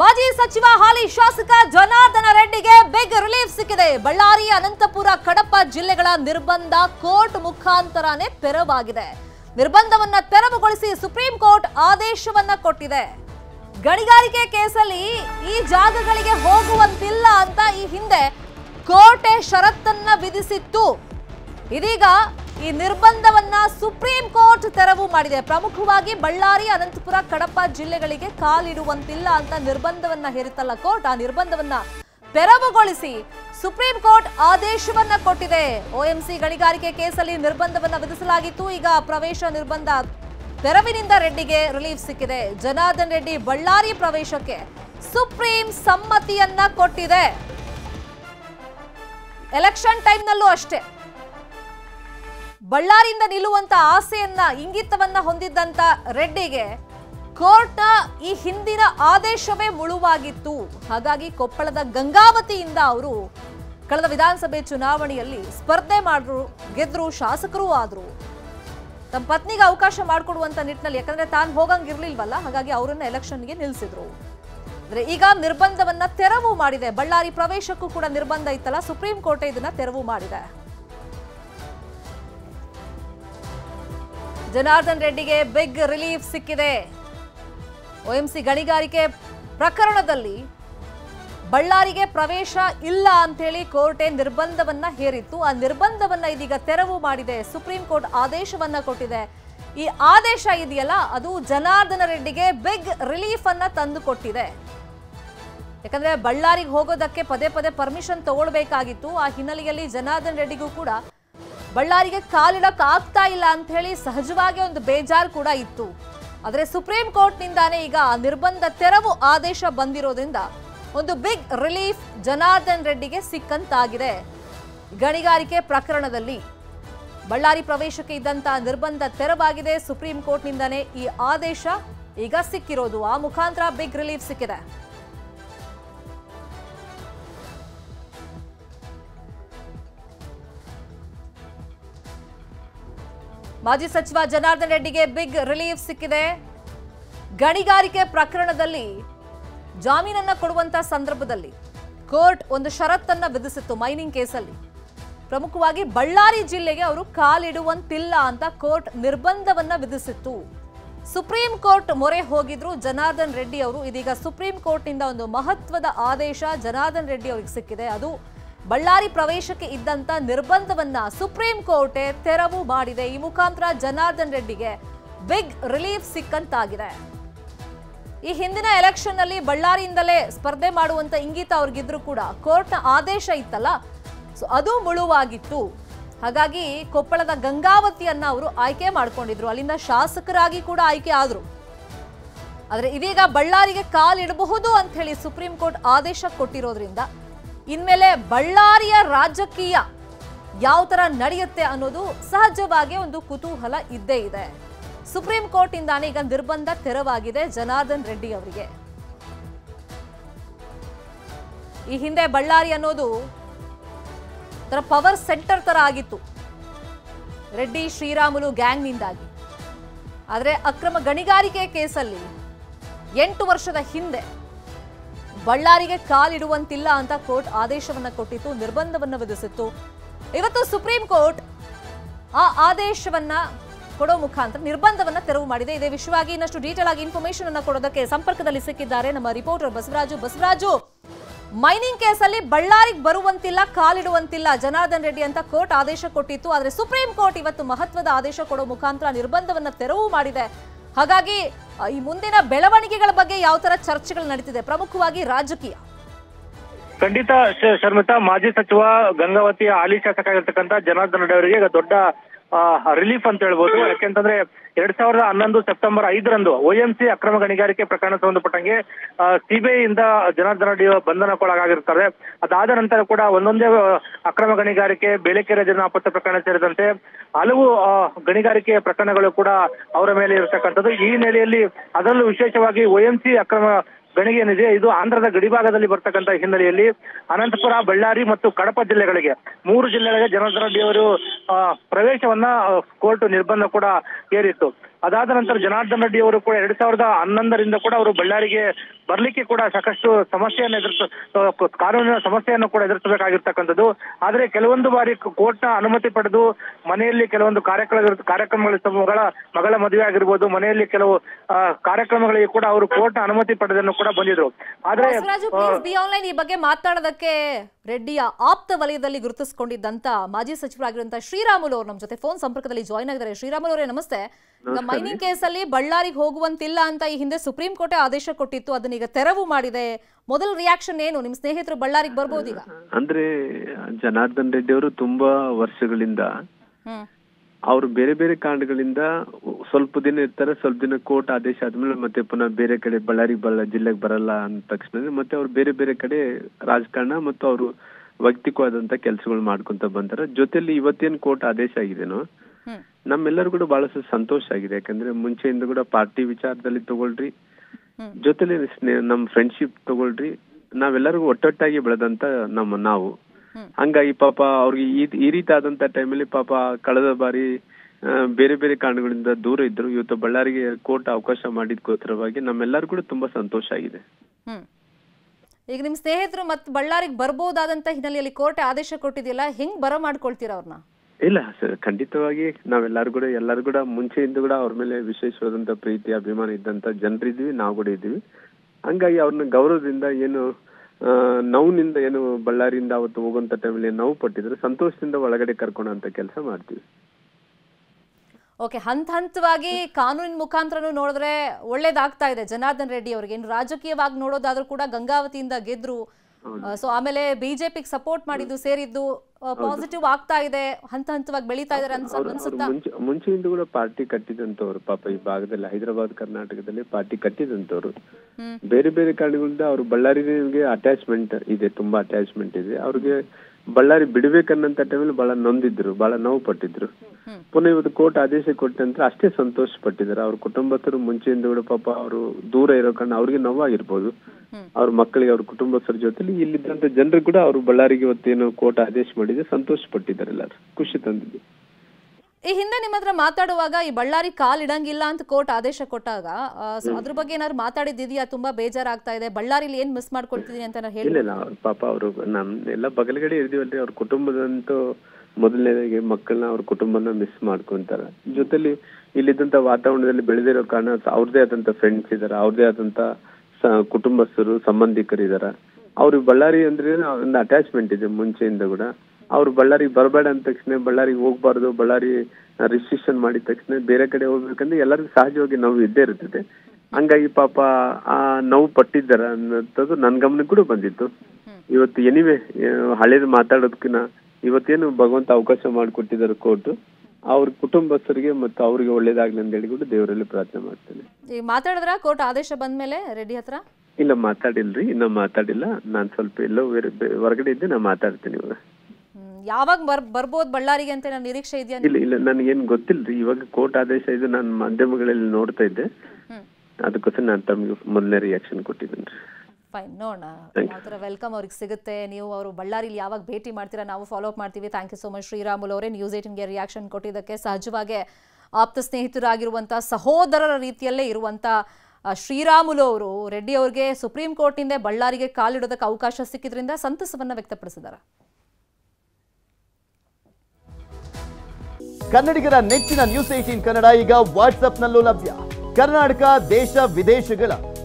ಮಾಜಿ ಸಚಿವ ಹಾಲಿ ಶಾಸಕ ಜನಾರ್ದನ ರೆಡ್ಡಿಗೆ ಬಿಗ್ ರಿಲೀಫ್ ಸಿಕ್ಕಿದೆ. ಬಳ್ಳಾರಿ, ಅನಂತಪುರ, ಕಡಪ ಜಿಲ್ಲೆಗಳ ನಿರ್ಬಂಧ ಕೋರ್ಟ್ ಮುಖಾಂತರನೇ ತೆರವಾಗಿದೆ. ನಿರ್ಬಂಧವನ್ನ ತೆರವುಗೊಳಿಸಿ ಸುಪ್ರೀಂ ಕೋರ್ಟ್ ಆದೇಶವನ್ನ ಕೊಟ್ಟಿದೆ. ಗಣಿಗಾರಿಕೆ ಕೇಸಲ್ಲಿ ಈ ಜಾಗಗಳಿಗೆ ಹೋಗುವಂತಿಲ್ಲ ಅಂತ ಈ ಹಿಂದೆ ಕೋರ್ಟೆ ಷರತ್ತನ್ನ ವಿಧಿಸಿತ್ತು. ಇದೀಗ ಈ ನಿರ್ಬಂಧವನ್ನ ಸುಪ್ರೀಂ ಕೋರ್ಟ್ ತೆರವು ಮಾಡಿದೆ. ಪ್ರಮುಖವಾಗಿ ಬಳ್ಳಾರಿ, ಅನಂತಪುರ, ಕಡಪ ಜಿಲ್ಲೆಗಳಿಗೆ ಕಾಲಿಡುವಂತಿಲ್ಲ ಅಂತ ನಿರ್ಬಂಧವನ್ನ ಹೇರಿತಲ್ಲ ಕೋರ್ಟ್. ಆ ನಿರ್ಬಂಧವನ್ನ ತೆರವುಗೊಳಿಸಿ ಸುಪ್ರೀಂ ಕೋರ್ಟ್ ಆದೇಶವನ್ನ ಕೊಟ್ಟಿದೆ. ಓಎಂಸಿ ಗಣಿಗಾರಿಕೆ ಕೇಸಲ್ಲಿ ನಿರ್ಬಂಧವನ್ನ ವಿಧಿಸಲಾಗಿತ್ತು. ಈಗ ಪ್ರವೇಶ ನಿರ್ಬಂಧ ತೆರವಿನಿಂದ ರೆಡ್ಡಿಗೆ ರಿಲೀಫ್ ಸಿಕ್ಕಿದೆ. ಜನಾರ್ದನ್ ರೆಡ್ಡಿ ಬಳ್ಳಾರಿ ಪ್ರವೇಶಕ್ಕೆ ಸುಪ್ರೀಂ ಸಮ್ಮತಿಯನ್ನ ಕೊಟ್ಟಿದೆ. ಎಲೆಕ್ಷನ್ ಟೈಮ್ನಲ್ಲೂ ಅಷ್ಟೇ. ಬಳ್ಳಾರಿಯಿಂದ ನಿಲ್ಲುವಂತ ಆಸೆಯನ್ನ, ಇಂಗಿತವನ್ನ ಹೊಂದಿದ್ದಂತ ರೆಡ್ಡಿಗೆ ಕೋರ್ಟ್ನ ಈ ಹಿಂದಿನ ಆದೇಶವೇ ಮುಳುವಾಗಿತ್ತು. ಹಾಗಾಗಿ ಕೊಪ್ಪಳದ ಗಂಗಾವತಿಯಿಂದ ಅವರು ಕಳೆದ ವಿಧಾನಸಭೆ ಚುನಾವಣೆಯಲ್ಲಿ ಸ್ಪರ್ಧೆ ಮಾಡಿದ್ರು ಗೆದ್ರು, ಶಾಸಕರೂ ಆದ್ರು. ತಮ್ಮ ಪತ್ನಿಗೆ ಅವಕಾಶ ಮಾಡಿಕೊಡುವಂತ ನಿಟ್ಟಿನಲ್ಲಿ, ಯಾಕಂದ್ರೆ ತಾನು ಹೋಗಂಗಿರ್ಲಿಲ್ವಲ್ಲ, ಹಾಗಾಗಿ ಅವರನ್ನ ಎಲೆಕ್ಷನ್ಗೆ ನಿಲ್ಲಿಸಿದ್ರು ಅಂದ್ರೆ ಈಗ ನಿರ್ಬಂಧವನ್ನ ತೆರವು ಮಾಡಿದೆ. ಬಳ್ಳಾರಿ ಪ್ರವೇಶಕ್ಕೂ ಕೂಡ ನಿರ್ಬಂಧ ಇತ್ತಲ್ಲ, ಸುಪ್ರೀಂ ಕೋರ್ಟ್ ಇದನ್ನ ತೆರವು ಮಾಡಿದೆ. ಜನಾರ್ದನ್ ರೆಡ್ಡಿಗೆ ಬಿಗ್ ರಿಲೀಫ್ ಸಿಕ್ಕಿದೆ. ಒಎಂಸಿ ಗಣಿಗಾರಿಕೆ ಪ್ರಕರಣದಲ್ಲಿ ಬಳ್ಳಾರಿಗೆ ಪ್ರವೇಶ ಇಲ್ಲ ಅಂತೇಳಿ ಕೋರ್ಟೆ ನಿರ್ಬಂಧವನ್ನ ಹೇರಿತ್ತು. ಆ ನಿರ್ಬಂಧವನ್ನ ಇದೀಗ ತೆರವು ಮಾಡಿದೆ. ಸುಪ್ರೀಂ ಕೋರ್ಟ್ ಆದೇಶವನ್ನ ಕೊಟ್ಟಿದೆ. ಈ ಆದೇಶ ಇದೆಯಲ್ಲ, ಅದು ಜನಾರ್ದನ ರೆಡ್ಡಿಗೆ ಬಿಗ್ ರಿಲೀಫ್ ಅನ್ನ ತಂದು ಕೊಟ್ಟಿದೆ ಯಾಕಂದ್ರೆ ಬಳ್ಳಾರಿಗೆ ಹೋಗೋದಕ್ಕೆ ಪದೇ ಪದೇ ಪರ್ಮಿಷನ್ ತಗೊಳ್ಬೇಕಾಗಿತ್ತು. ಆ ಹಿನ್ನೆಲೆಯಲ್ಲಿ ಜನಾರ್ದನ್ ರೆಡ್ಡಿಗೂ ಕೂಡ ಬಳ್ಳಾರಿಗೆ ಕಾಲಿಡಕ್ ಆಗ್ತಾ ಇಲ್ಲ ಅಂತ ಹೇಳಿ ಸಹಜವಾಗಿ ಒಂದು ಬೇಜಾರು ಕೂಡ ಇತ್ತು. ಆದರೆ ಸುಪ್ರೀಂ ಕೋರ್ಟ್ನಿಂದಾನೇ ಈಗ ನಿರ್ಬಂಧ ತೆರವು ಆದೇಶ ಬಂದಿರೋದ್ರಿಂದ ಒಂದು ಬಿಗ್ ರಿಲೀಫ್ ಜನಾರ್ದನ್ ರೆಡ್ಡಿಗೆ ಸಿಕ್ಕಂತಾಗಿದೆ. ಗಣಿಗಾರಿಕೆ ಪ್ರಕರಣದಲ್ಲಿ ಬಳ್ಳಾರಿ ಪ್ರವೇಶಕ್ಕೆ ಇದ್ದಂತಹ ನಿರ್ಬಂಧ ತೆರವಾಗಿದೆ. ಸುಪ್ರೀಂ ಕೋರ್ಟ್ನಿಂದಾನೇ ಈ ಆದೇಶ ಈಗ ಸಿಕ್ಕಿರೋದು. ಆ ಮುಖಾಂತರ ಬಿಗ್ ರಿಲೀಫ್ ಸಿಕ್ಕಿದೆ. ಮಾಜಿ ಸಚಿವ ಜನಾರ್ದನ್ ರೆಡ್ಡಿಗೆ ಬಿಗ್ ರಿಲೀಫ್ ಸಿಕ್ಕಿದೆ. ಗಣಿಗಾರಿಕೆ ಪ್ರಕರಣದಲ್ಲಿ ಜಾಮೀನನ್ನ ಕೊಡುವಂತ ಸಂದರ್ಭದಲ್ಲಿ ಕೋರ್ಟ್ ಒಂದು ಷರತ್ತನ್ನ ವಿಧಿಸಿತ್ತು ಮೈನಿಂಗ್ ಕೇಸಲ್ಲಿ. ಪ್ರಮುಖವಾಗಿ ಬಳ್ಳಾರಿ ಜಿಲ್ಲೆಗೆ ಅವರು ಕಾಲಿಡುವಂತಿಲ್ಲ ಅಂತ ಕೋರ್ಟ್ ನಿರ್ಬಂಧವನ್ನ ವಿಧಿಸಿತ್ತು. ಸುಪ್ರೀಂ ಕೋರ್ಟ್ ಮೊರೆ ಹೋಗಿದ್ರು ಜನಾರ್ದನ್ ರೆಡ್ಡಿ ಅವರು. ಇದೀಗ ಸುಪ್ರೀಂ ಕೋರ್ಟ್ನಿಂದ ಒಂದು ಮಹತ್ವದ ಆದೇಶ ಜನಾರ್ದನ್ ರೆಡ್ಡಿ ಅವರಿಗೆ ಸಿಕ್ಕಿದೆ. ಅದು ಬಳ್ಳಾರಿ ಪ್ರವೇಶಕ್ಕೆ ಇದ್ದಂತ ನಿರ್ಬಂಧವನ್ನ ಸುಪ್ರೀಂ ಕೋರ್ಟ್ ತೆರವು ಮಾಡಿದೆ. ಈ ಮುಖಾಂತರ ಜನಾರ್ದನ್ ರೆಡ್ಡಿಗೆ ಬಿಗ್ ರಿಲೀಫ್ ಸಿಕ್ಕಂತಾಗಿದೆ. ಈ ಹಿಂದಿನ ಎಲೆಕ್ಷನ್ನಲ್ಲಿ ಬಳ್ಳಾರಿಯಿಂದಲೇ ಸ್ಪರ್ಧೆ ಮಾಡುವಂತ ಇಂಗಿತ ಅವ್ರಿಗಿದ್ರು ಕೂಡ ಕೋರ್ಟ್ನ ಆದೇಶ ಇತ್ತಲ್ಲ, ಸೊ ಅದು ಮುಳುವಾಗಿತ್ತು. ಹಾಗಾಗಿ ಕೊಪ್ಪಳದ ಗಂಗಾವತಿಯನ್ನ ಅವರು ಆಯ್ಕೆ ಮಾಡ್ಕೊಂಡಿದ್ರು. ಅಲ್ಲಿಂದ ಶಾಸಕರಾಗಿ ಕೂಡ ಆಯ್ಕೆ ಆದ್ರು. ಆದರೆ ಇದೀಗ ಬಳ್ಳಾರಿಗೆ ಕಾಲಿಡಬಹುದು ಅಂತ ಹೇಳಿ ಸುಪ್ರೀಂ ಕೋರ್ಟ್ ಆದೇಶ ಕೊಟ್ಟಿರೋದ್ರಿಂದ ಇನ್ಮೇಲೆ ಬಳ್ಳಾರಿಯ ರಾಜಕೀಯ ಯಾವ ತರ ನಡೆಯುತ್ತೆ ಅನ್ನೋದು ಸಹಜವಾಗಿ ಒಂದು ಕುತೂಹಲ ಇದ್ದೇ ಇದೆ. ಸುಪ್ರೀಂ ಕೋರ್ಟ್ ಇಂದಾನೆ ಈಗ ನಿರ್ಬಂಧ ತೆರವಾಗಿದೆ ಜನಾರ್ದನ್ ರೆಡ್ಡಿ ಅವರಿಗೆ. ಈ ಹಿಂದೆ ಬಳ್ಳಾರಿ ಅನ್ನೋದು ತರ ಪವರ್ ಸೆಂಟರ್ ತರ ಆಗಿತ್ತು. ರೆಡ್ಡಿ, ಶ್ರೀರಾಮುಲು ಗ್ಯಾಂಗ್ನಿಂದಾಗಿ. ಆದರೆ ಅಕ್ರಮ ಗಣಿಗಾರಿಕೆ ಕೇಸಲ್ಲಿ ಎಂಟು ವರ್ಷದ ಹಿಂದೆ ಬಳ್ಳಾರಿಗೆ ಕಾಲಿಡುವಂತಿಲ್ಲ ಅಂತ ಕೋರ್ಟ್ ಆದೇಶವನ್ನ ಕೊಟ್ಟಿತ್ತು, ನಿರ್ಬಂಧವನ್ನ ವಿಧಿಸಿತ್ತು. ಇವತ್ತು ಸುಪ್ರೀಂ ಕೋರ್ಟ್ ಆ ಆದೇಶವನ್ನ ಕೊಡೋ ಮುಖಾಂತರ ನಿರ್ಬಂಧವನ್ನ ತೆರವು ಮಾಡಿದೆ. ಇದೇ ವಿಷಯವಾಗಿ ಇನ್ನಷ್ಟು ಡೀಟೇಲ್ ಆಗಿ ಇನ್ಫಾರ್ಮೇಶನ್ ಅನ್ನ ಕೊಡೋದಕ್ಕೆ ಸಂಪರ್ಕದಲ್ಲಿ ಸಿಕ್ಕಿದ್ದಾರೆ ನಮ್ಮ ರಿಪೋರ್ಟರ್ ಬಸವರಾಜು. ಬಸವರಾಜು ಮೈನಿಂಗ್ ಕೇಸಲ್ಲಿ ಬಳ್ಳಾರಿಗೆ ಬರುವಂತಿಲ್ಲ, ಕಾಲಿಡುವಂತಿಲ್ಲ ಜನಾರ್ದನ್ ರೆಡ್ಡಿ ಅಂತ ಕೋರ್ಟ್ ಆದೇಶ ಕೊಟ್ಟಿತ್ತು. ಆದರೆ ಸುಪ್ರೀಂ ಕೋರ್ಟ್ ಇವತ್ತು ಮಹತ್ವದ ಆದೇಶ ಕೊಡೋ ಮುಖಾಂತರ ನಿರ್ಬಂಧವನ್ನ ತೆರವು ಮಾಡಿದೆ. ಹಾಗಾಗಿ ಈ ಮುಂದಿನ ಬೆಳವಣಿಗೆಗಳ ಬಗ್ಗೆ ಯಾವ ತರ ಚರ್ಚೆಗಳು ನಡೀತಿದೆ? ಪ್ರಮುಖವಾಗಿ ರಾಜಕೀಯ. ಖಂಡಿತ ಶರ್ಮಿತಾ, ಮಾಜಿ ಸಚಿವ ಗಂಗಾವತಿ, ಹಾಲಿ ಶಾಸಕ ಆಗಿರ್ತಕ್ಕಂಥ ಜನಾರ್ದನ ರೆಡ್ಡಿ ಅವರಿಗೆ ದೊಡ್ಡ ರಿಲೀಫ್ ಅಂತ ಹೇಳ್ಬೋದು. ಯಾಕೆಂತಂದ್ರೆ ಎರಡ್ ಸಾವಿರದ ಹನ್ನೊಂದು ಸೆಪ್ಟೆಂಬರ್ ಐದರಂದು ಒಎಂಸಿ ಅಕ್ರಮ ಗಣಿಗಾರಿಕೆ ಪ್ರಕರಣ ಸಂಬಂಧಪಟ್ಟಂಗೆ ಸಿಬಿಐ ಇಂದ ಜನಾರ್ದನ್ ಬಂಧನಕ್ಕೊಳಗಾಗಿರ್ತಾರೆ. ಅದಾದ ನಂತರ ಕೂಡ ಒಂದೊಂದೇ ಅಕ್ರಮ ಗಣಿಗಾರಿಕೆ, ಬೇಳೆಕೆರೆ ಜನಾಪತ್ತ ಪ್ರಕರಣ ಸೇರಿದಂತೆ ಹಲವು ಗಣಿಗಾರಿಕೆ ಪ್ರಕರಣಗಳು ಕೂಡ ಅವರ ಮೇಲೆ ಇರತಕ್ಕಂಥದ್ದು. ಈ ನೆಲೆಯಲ್ಲಿ ಅದರಲ್ಲೂ ವಿಶೇಷವಾಗಿ ಒಎಂಸಿ ಅಕ್ರಮ ಗಣಿಗೆ ಏನಿದೆ, ಇದು ಆಂಧ್ರದ ಗಡಿಭಾಗದಲ್ಲಿ ಬರ್ತಕ್ಕಂತ ಹಿನ್ನೆಲೆಯಲ್ಲಿ ಅನಂತಪುರ, ಬಳ್ಳಾರಿ ಮತ್ತು ಕಡಪ ಜಿಲ್ಲೆಗಳಿಗೆ, ಮೂರು ಜಿಲ್ಲೆಗಳಿಗೆ ಜನಾರ್ದನ ರೆಡ್ಡಿ ಅವರು ಪ್ರವೇಶವನ್ನ ಕೋರ್ಟ್ ನಿರ್ಬಂಧ ಕೂಡ ಏರಿತ್ತು ಅದಾದ ನಂತರ ಜನಾರ್ದನ್ ರೆಡ್ಡಿ ಅವರು ಕೂಡ ಎರಡ್ ಸಾವಿರದ ಹನ್ನೊಂದರಿಂದ ಕೂಡ ಅವರು ಬಳ್ಳಾರಿಗೆ ಬರ್ಲಿಕ್ಕೆ ಕೂಡ ಸಾಕಷ್ಟು ಸಮಸ್ಯೆಯನ್ನು ಎದುರಿಸ ಕಾನೂನಿನ ಸಮಸ್ಯೆಯನ್ನು ಕೂಡ ಎದುರಿಸಬೇಕಾಗಿರ್ತಕ್ಕಂಥದ್ದು. ಆದರೆ ಕೆಲವೊಂದು ಬಾರಿ ಕೋರ್ಟ್ನ ಅನುಮತಿ ಪಡೆದು ಮನೆಯಲ್ಲಿ ಕೆಲವೊಂದು ಕಾರ್ಯಕ್ರಮ ಕಾರ್ಯಕ್ರಮಗಳ ಮಗಳ ಮಗಳ ಮದುವೆ ಆಗಿರ್ಬೋದು ಮನೆಯಲ್ಲಿ ಕೆಲವು ಕಾರ್ಯಕ್ರಮಗಳಿಗೆ ಕೂಡ ಅವರು ಕೋರ್ಟ್ನ ಅನುಮತಿ ಪಡೆದನ್ನು ಕೂಡ ಬಂದಿದ್ರು. ಆದ್ರೆ ಈ ಬಗ್ಗೆ ಮಾತಾಡೋದಕ್ಕೆ ರೆಡ್ಡಿಯ ಆಪ್ತ ವಲಯದಲ್ಲಿ ಗುರುತಿಸಿಕೊಂಡಿದ್ದಂತ ಮಾಜಿ ಸಚಿವರಾಗಿರುವಂತಹ ಶ್ರೀರಾಮುಲು ಅವರು ನಮ್ಮ ಜೊತೆ ಫೋನ್ ಸಂಪರ್ಕದಲ್ಲಿ ಜಾಯ್ನ್ ಆಗಿದ್ದಾರೆ. ಶ್ರೀರಾಮುಲು ಅವರೇ ನಮಸ್ತೆ. ಈಗ ಮೈನಿಂಗ್ ಕೇಸಲ್ಲಿ ಬಳ್ಳಾರಿಗೆ ಹೋಗುವಂತಿಲ್ಲ ಅಂತ ಈ ಹಿಂದೆ ಸುಪ್ರೀಂ ಕೋರ್ಟ್ ಆದೇಶ ಕೊಟ್ಟಿತ್ತು. ಅದನ್ನ ಈಗ ತೆರವು ಮಾಡಿದೆ. ಮೊದಲ ರಿಯಾಕ್ಷನ್ ಏನು? ನಿಮ್ಮ ಸ್ನೇಹಿತರು ಬಳ್ಳಾರಿಗೆ ಬರ್ಬೋದು ಈಗ ಅಂದ್ರೆ ಜನಾರ್ದನ್ ರೆಡ್ಡಿ ಅವರು ತುಂಬಾ ವರ್ಷಗಳಿಂದ ಅವರು ಬೇರೆ ಬೇರೆ ಕಾರಣಗಳಿಂದ ಸ್ವಲ್ಪ ದಿನ ಇರ್ತಾರೆ ಸ್ವಲ್ಪ ದಿನ ಕೋರ್ಟ್ ಆದೇಶ ಆದ್ಮೇಲೆ ಮತ್ತೆ ಪುನಃ ಬೇರೆ ಕಡೆ ಬಳ್ಳಾರಿ ಬಲ್ಲ ಜಿಲ್ಲೆಗೆ ಬರಲ್ಲ ಅಂದ ತಕ್ಷಣ ಮತ್ತೆ ಅವ್ರು ಬೇರೆ ಬೇರೆ ಕಡೆ ರಾಜಕಾರಣ ಮತ್ತು ಅವರು ವೈಯಕ್ತಿಕವಾದಂತ ಕೆಲಸಗಳು ಮಾಡ್ಕೊಂತ ಬಂದಾರ ಜೊತೆಲಿ ಇವತ್ತೇನ್ ಕೋರ್ಟ್ ಆದೇಶ ಆಗಿದೆನೋ ನಮ್ಮೆಲ್ಲರೂ ಕೂಡ ಬಹಳಷ್ಟು ಸಂತೋಷ ಆಗಿದೆ ಯಾಕಂದ್ರೆ ಮುಂಚೆಯಿಂದ ಕೂಡ ಪಾರ್ಟಿ ವಿಚಾರದಲ್ಲಿ ತಗೊಳ್ರಿ. ಜೊತೆಲಿ ನಮ್ ಫ್ರೆಂಡ್ಶಿಪ್ ತಗೊಳ್ರಿ ನಾವೆಲ್ಲರಿಗೂ ಒಟ್ಟೊಟ್ಟಾಗಿ ಬೆಳೆದಂತ ನಮ್ಮ ನಾವು. ಹಂಗಾಗಿ ಪಾಪ ಅವ್ರಿಗೆ ಈ ರೀತಿ ಆದಂತ ಟೈಮಲ್ಲಿ ಪಾಪ ಕಳೆದ ಬಾರಿ ಬೇರೆ ಬೇರೆ ಕಾರಣಗಳಿಂದ ದೂರ ಇದ್ರು. ಇವತ್ತು ಬಳ್ಳಾರಿಗೆ ಕೋರ್ಟ್ ಅವಕಾಶ ಮಾಡಿದ್ಕೋಸ್ಕರವಾಗಿ ನಮ್ಮೆಲ್ಲರೂ ಕೂಡ ತುಂಬಾ ಸಂತೋಷ ಆಗಿದೆ. ಈಗ ನಿಮ್ ಸ್ನೇಹಿತರು ಮತ್ತೆ ಬಳ್ಳಾರಿಗೆ ಬರಬಹುದಾದಂತ ಹಿನ್ನೆಲೆಯಲ್ಲಿ ಕೋರ್ಟ್ ಆದೇಶ ಕೊಟ್ಟಿದೆಯಲ್ಲ ಹೆಂಗ್ ಬರ ಮಾಡ್ಕೊಳ್ತೀರಾ ಅವ್ರನ್ನ ಇಲ್ಲ ಸರ್ ಖಂಡಿತವಾಗಿ ನಾವೆಲ್ಲರೂ ಕೂಡ ಎಲ್ಲರೂ ಕೂಡ ಮುಂಚೆಯಿಂದ ಕೂಡ ಅವ್ರ ಮೇಲೆ ವಿಶೇಷವಾದಂತ ಪ್ರೀತಿ ಅಭಿಮಾನ ಇದ್ದಂತ ಜನರಿದ್ವಿ ನಾವು ಕೂಡ ಇದ್ವಿ ಹಂಗಾಗಿ ಅವ್ರನ್ನ ಗೌರವದಿಂದ ಏನು ನೋವಿನಿಂದ ಏನು ಬಳ್ಳಾರಿಯಿಂದ ಅವತ್ತು ಹೋಗುವಂತ ಟೈಮಲ್ಲಿ ನೋವು ಪಟ್ಟಿದ್ರೆ ಸಂತೋಷದಿಂದ ಒಳಗಡೆ ಕರ್ಕೊಳ್ಳೋ ಕೆಲಸ ಮಾಡ್ತೀವಿ. ಓಕೆ ಹಂತ ಹಂತವಾಗಿ ಕಾನೂನಿನ ಮುಖಾಂತರನು ನೋಡಿದ್ರೆ ಒಳ್ಳೇದಾಗ್ತಾ ಇದೆ. ಜನಾರ್ದನ್ ರೆಡ್ಡಿ ಅವರಿಗೆ. ಇನ್ನು ರಾಜಕೀಯವಾಗಿ ನೋಡೋದಾದ್ರೂ ಕೂಡ ಗಂಗಾವತಿಯಿಂದ ಗೆದ್ರು ಸೊ ಆಮೇಲೆ ಬಿಜೆಪಿಗೆ ಸಪೋರ್ಟ್ ಮಾಡಿದ್ದು ಸೇರಿದ್ದು ಪಾಸಿಟಿವ್ ಆಗ್ತಾ ಇದೆ ಹಂತ ಹಂತವಾಗಿ ಬೆಳೀತಾ ಇದಾರೆ ಅನ್ಸುತ್ತಾ? ಮುಂಚೆ ಮುಂಚೆಯಿಂದ ಕೂಡ ಪಾರ್ಟಿ ಕಟ್ಟಿದಂತವ್ರು ಪಾಪ ಈ ಭಾಗದಲ್ಲಿ ಹೈದರಾಬಾದ್ ಕರ್ನಾಟಕದಲ್ಲಿ ಪಾರ್ಟಿ ಕಟ್ಟಿದಂತವ್ರು ಬೇರೆ ಬೇರೆ ಕಾರಣಗಳಿಂದ ಅವ್ರು ಬಳ್ಳಾರಿಗೆ ಅಟ್ಯಾಚ್ಮೆಂಟ್ ಇದೆ ತುಂಬಾ ಅಟ್ಯಾಚ್ಮೆಂಟ್ ಇದೆ. ಅವ್ರಿಗೆ ಬಳ್ಳಾರಿ ಬಿಡ್ಬೇಕನ್ನಂತ ಟೈಮಲ್ಲಿ ಬಹಳ ನೊಂದಿದ್ರು ಬಹಳ ನೋವು ಪಟ್ಟಿದ್ರು. ಪುನಃ ಇವತ್ತು ಕೋರ್ಟ್ ಆದೇಶ ಕೊಟ್ಟಂತ ಅಷ್ಟೇ ಸಂತೋಷ ಪಟ್ಟಿದ್ದಾರೆ ಅವ್ರ ಕುಟುಂಬಸ್ಥರು ಮುಂಚೆಯಿಂದ ಕೂಡ ಪಾಪ ಅವರು ದೂರ ಇರೋ ಕಾರಣ ಅವ್ರಿಗೆ ನೋವಾಗಿರ್ಬೋದು. ಅವ್ರ ಮಕ್ಕಳಿಗೆ ಅವ್ರ ಕುಟುಂಬಸ್ಥರ ಜೊತೆಲಿ ಇಲ್ಲಿದ್ದಂತ ಜನರು ಕೂಡ ಅವರು ಬಳ್ಳಾರಿಗೆ ಇವತ್ತೇನು ಕೋರ್ಟ್ ಆದೇಶ ಮಾಡಿದೆ ಸಂತೋಷ ಪಟ್ಟಿದ್ದಾರೆ ಎಲ್ಲರೂ. ಖುಷಿ ತಂದಿದೆ. ಈ ಹಿಂದೆ ನಿಮ್ಮ ಹತ್ರ ಮಾತಾಡುವಾಗ ಈ ಬಳ್ಳಾರಿ ಕಾಲ್ ಇಡಂಗಿಲ್ಲ ಅಂತ ಕೋರ್ಟ್ ಆದೇಶ ಕೊಟ್ಟಾಗ ಅದ್ರ ಬಗ್ಗೆ ಏನಾದ್ರು ಮಾತಾಡಿದ್ದೀಯಾ ತುಂಬಾ ಬೇಜಾರಾಗ್ತಾ ಇದೆ. ಬಳ್ಳಾರಿಲಿ ಏನ್ ಮಿಸ್ ಮಾಡ್ಕೊಳ್ತಿದೀನಿ ಅಂತ ನಾನು ಹೇಳಿ ಅವ್ರ ಪಾಪ ಅವರು ನಮ್ ಎಲ್ಲ ಬಗಲಗಡೆ ಇರ್ತೀವಲ್ರಿ. ಅವ್ರ ಕುಟುಂಬದಂತೂ ಮೊದಲನೇದಾಗಿ ಮಕ್ಕಳನ್ನ ಅವ್ರ ಕುಟುಂಬನ ಮಿಸ್ ಮಾಡ್ಕೊಂತಾರ. ಜೊತೆಲಿ ಇಲ್ಲಿದ್ದಂತ ವಾತಾವರಣದಲ್ಲಿ ಬೆಳೆದಿರೋ ಕಾರಣ ಅವ್ರದೇ ಆದಂತ ಫ್ರೆಂಡ್ಸ್ ಇದಾರೆ. ಅವ್ರದೇ ಆದಂತ ಕುಟುಂಬಸ್ಥರು ಸಂಬಂಧಿಕರು ಇದಾರ ಅವ್ರಿಗೆ ಬಳ್ಳಾರಿ ಅಂದ್ರೆ ಒಂದು ಅಟ್ಯಾಚ್ಮೆಂಟ್ ಇದೆ ಮುಂಚೆಯಿಂದ ಕೂಡ. ಅವ್ರು ಬಳ್ಳಾರಿಗೆ ಬರಬೇಡ ಅಂದ ತಕ್ಷಣ ಬಳ್ಳಾರಿಗೆ ಹೋಗ್ಬಾರ್ದು, ಬಳ್ಳಾರಿ ರಿಸ್ಟ್ರಿಕ್ಷನ್ ಮಾಡಿದ ತಕ್ಷಣ ಬೇರೆ ಕಡೆ ಹೋಗ್ಬೇಕಂದ್ರೆ ಎಲ್ಲರಿಗೂ ಸಹಜವಾಗಿ ನೋವು ಇದ್ದೇ ಇರ್ತದೆ. ಹಂಗಾಗಿ ಪಾಪ ಆ ನೋವು ಪಟ್ಟಿದ್ದಾರ ಅನ್ನೋದು ನನ್ ಗಮನಕ್ಕೆ ಕೂಡ ಬಂದಿತ್ತು. ಇವತ್ತು ಎನಿವೆ ಹಳೇದು ಮಾತಾಡೋದಕ್ಕಿನ್ನ ಇವತ್ತೇನು ಭಗವಂತ ಅವಕಾಶ ಮಾಡಿಕೊಟ್ಟಿದ್ದಾರೆ ಕೋರ್ಟ್ ಅವ್ರ ಕುಟುಂಬಸ್ಥರಿಗೆ ಮತ್ತೆ ಅವ್ರಿಗೆ ಒಳ್ಳೇದಾಗ್ಲಿ ಅಂತ ಹೇಳಿಬಿಟ್ಟು ದೇವರಲ್ಲಿ ಪ್ರಾರ್ಥನೆ ಮಾಡ್ತೇನೆ. ಈಗ ಮಾತಾಡಿದ್ರ? ಕೋರ್ಟ್ ಆದೇಶ ಬಂದ್ಮೇಲೆ ರೆಡ್ಡಿ ಹತ್ರ? ಇಲ್ಲ ಮಾತಾಡಿಲ್ರಿ. ಇನ್ನ ಮಾತಾಡಿಲ್ಲ. ನಾನ್ ಸ್ವಲ್ಪ ಎಲ್ಲೋ ಹೊರಗಡೆ ಇದ್ದೆ ನಾ ಮಾತಾಡ್ತೀನಿ ಇವಾಗ. ಯಾವಾಗ ಬರ್ ಬರ್ಬೋದು ಬಳ್ಳಾರಿಗೆ ಅಂತ ನಾನು ನಿರೀಕ್ಷೆ ಇದೆಯಾ? ಇಲ್ಲ ಇಲ್ಲ ನನಗೇನ್ ಗೊತ್ತಿಲ್ರಿ. ಇವಾಗ ಕೋರ್ಟ್ ಆದೇಶ ಇದು ನಾನು ಮಾಧ್ಯಮಗಳಲ್ಲಿ ನೋಡ್ತಾ ಇದ್ದೆ. ಅದಕ್ಕೋಸ್ಕರ ನಾನು ತಮಗೆ ಮೊದಲನೇ ರಿಯಾಕ್ಷನ್ ಕೊಟ್ಟಿದ್ದೀನಿ. ಫೈನ್ ನೋಡೋಣ ಯಾವ ಥರ ವೆಲ್ಕಮ್ ಅವ್ರಿಗೆ ಸಿಗುತ್ತೆ. ನೀವು ಅವರು ಬಳ್ಳಾರಿಲಿ ಯಾವಾಗ ಭೇಟಿ ಮಾಡ್ತೀರಾ ನಾವು ಫಾಲೋ ಅಪ್ ಮಾಡ್ತೀವಿ. Thank you so much Sriramulu ಅವರೇ. ನ್ಯೂಸ್ ಏಟಿನ್ಗೆ ರಿಯಾಕ್ಷನ್ ಕೊಟ್ಟಿದ್ದಕ್ಕೆ ಸಹಜವಾಗಿ ಆಪ್ತ ಸ್ನೇಹಿತರಾಗಿರುವಂಥ ಸಹೋದರರ ರೀತಿಯಲ್ಲೇ ಇರುವಂಥ ಶ್ರೀರಾಮುಲು ಅವರು ರೆಡ್ಡಿ ಅವರಿಗೆ ಸುಪ್ರೀಂ ಕೋರ್ಟ್ನಿಂದ ಬಳ್ಳಾರಿಗೆ ಕಾಲಿಡೋದಕ್ಕೆ ಅವಕಾಶ ಸಿಕ್ಕಿದ್ರಿಂದ ಸಂತಸವನ್ನ ವ್ಯಕ್ತಪಡಿಸಿದ್ದಾರೆ. ಕನ್ನಡಿಗರ ನೆಚ್ಚಿನ ನ್ಯೂಸ್ ಏಟೀನ್ ಕನ್ನಡ ಈಗ ವಾಟ್ಸ್ಆಪ್ನಲ್ಲೂ ಲಭ್ಯ. ಕರ್ನಾಟಕ ದೇಶ ವಿದೇಶಗಳ